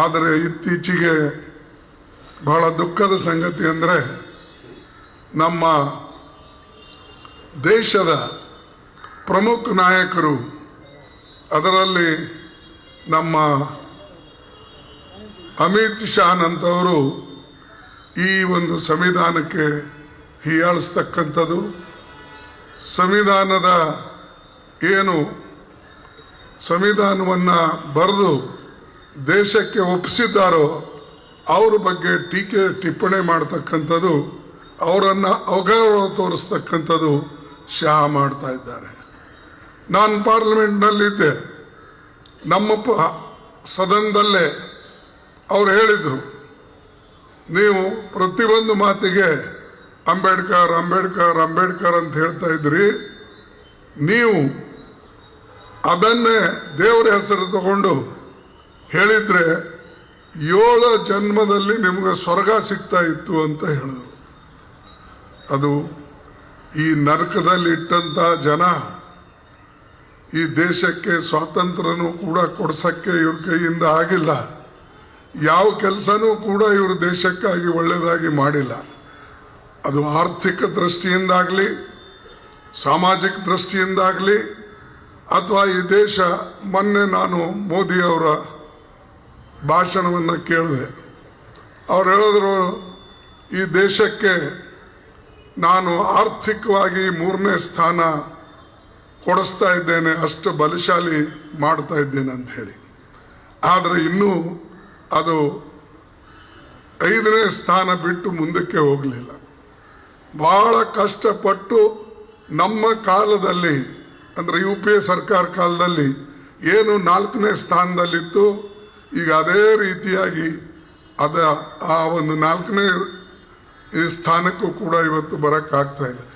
ಆದರೆ ಇತ್ತೀಚೆಗೆ ಬಹಳ ದುಃಖದ ಸಂಗತಿ ಅಂದರೆ ನಮ್ಮ ದೇಶದ ಪ್ರಮುಖ ನಾಯಕರು, ಅದರಲ್ಲಿ ನಮ್ಮ ಅಮಿತ್ ಶಾನಂತವರು ಈ ಒಂದು ಸಂವಿಧಾನಕ್ಕೆ ಹೀಯಾಳಿಸ್ತಕ್ಕಂಥದ್ದು. ಸಂವಿಧಾನದ ಏನು ಸಂವಿಧಾನವನ್ನು ಬರೆದು ದೇಶಕ್ಕೆ ಒಪ್ಪಿಸಿದ್ದಾರೋ ಅವ್ರ ಬಗ್ಗೆ ಟೀಕೆ, ಟಿಪ್ಪಣಿ ಮಾಡ್ತಕ್ಕಂಥದ್ದು, ಅವರನ್ನು ಅವಗೌರವ ತೋರಿಸ್ತಕ್ಕಂಥದ್ದು ಶಾ ಮಾಡ್ತಾ ಇದ್ದಾರೆ. ನಾನು ಪಾರ್ಲಿಮೆಂಟ್ನಲ್ಲಿದ್ದೆ. ನಮ್ಮ ಸದನದಲ್ಲೇ ಅವ್ರು ಹೇಳಿದರು, ನೀವು ಪ್ರತಿಯೊಂದು ಮಾತಿಗೆ ಅಂಬೇಡ್ಕರ್ ಅಂಬೇಡ್ಕರ್ ಅಂಬೇಡ್ಕರ್ ಅಂತ ಹೇಳ್ತಾ ಇದ್ರಿ. ನೀವು ಅದನ್ನೇ ದೇವರ ಹೆಸರು ತಗೊಂಡು ಹೇಳಿದ್ರೆ ಏಳು ಜನ್ಮದಲ್ಲಿ ನಿಮಗೆ ಸ್ವರ್ಗ ಸಿಗ್ತಾ ಇತ್ತು ಅಂತ ಹೇಳಿದ್ರು. ಅದು ಈ ನರಕದಲ್ಲಿ ಇಟ್ಟಂತ ಜನ ಈ ದೇಶಕ್ಕೆ ಸ್ವಾತಂತ್ರ್ಯನೂ ಕೂಡ ಕೊಡ್ಸಕ್ಕೆ ಇವ್ರ ಕೈಯಿಂದ ಆಗಿಲ್ಲ. ಯಾವ ಕೆಲಸನೂ ಕೂಡ ಇವರು ದೇಶಕ್ಕಾಗಿ ಒಳ್ಳೆಯದಾಗಿ ಮಾಡಿಲ್ಲ. ಅದು ಆರ್ಥಿಕ ದೃಷ್ಟಿಯಿಂದಾಗಲಿ, ಸಾಮಾಜಿಕ ದೃಷ್ಟಿಯಿಂದಾಗಲಿ, ಅಥವಾ ಈ ದೇಶ ಮೊನ್ನೆ ನಾನು ಮೋದಿ ಅವರ ಭಾಷಣವನ್ನು ಕೇಳಿದೆ. ಅವ್ರು ಹೇಳಿದ್ರು, ಈ ದೇಶಕ್ಕೆ ನಾನು ಆರ್ಥಿಕವಾಗಿ ಮೂರನೇ ಸ್ಥಾನ ಕೊಡಿಸ್ತಾ ಇದ್ದೇನೆ, ಅಷ್ಟು ಬಲಶಾಲಿ ಮಾಡ್ತಾ ಇದ್ದೇನೆ ಅಂತ ಹೇಳಿ. ಆದರೆ ಇನ್ನೂ ಅದು ಐದನೇ ಸ್ಥಾನ ಬಿಟ್ಟು ಮುಂದಕ್ಕೆ ಹೋಗಲಿಲ್ಲ. ಭಾಳ ಕಷ್ಟಪಟ್ಟು ನಮ್ಮ ಕಾಲದಲ್ಲಿ, ಅಂದರೆ ಯು ಪಿ ಎ ಸರ್ಕಾರ ಕಾಲದಲ್ಲಿ ಏನು ನಾಲ್ಕನೇ ಸ್ಥಾನದಲ್ಲಿತ್ತು ಈಗ ಅದೇ ರೀತಿಯಾಗಿ ಅದ ಆ ಒಂದು ನಾಲ್ಕನೇ ಸ್ಥಾನಕ್ಕೂ ಕೂಡ ಇವತ್ತು ಬರೋಕ್ಕಾಗ್ತಾ ಇಲ್ಲ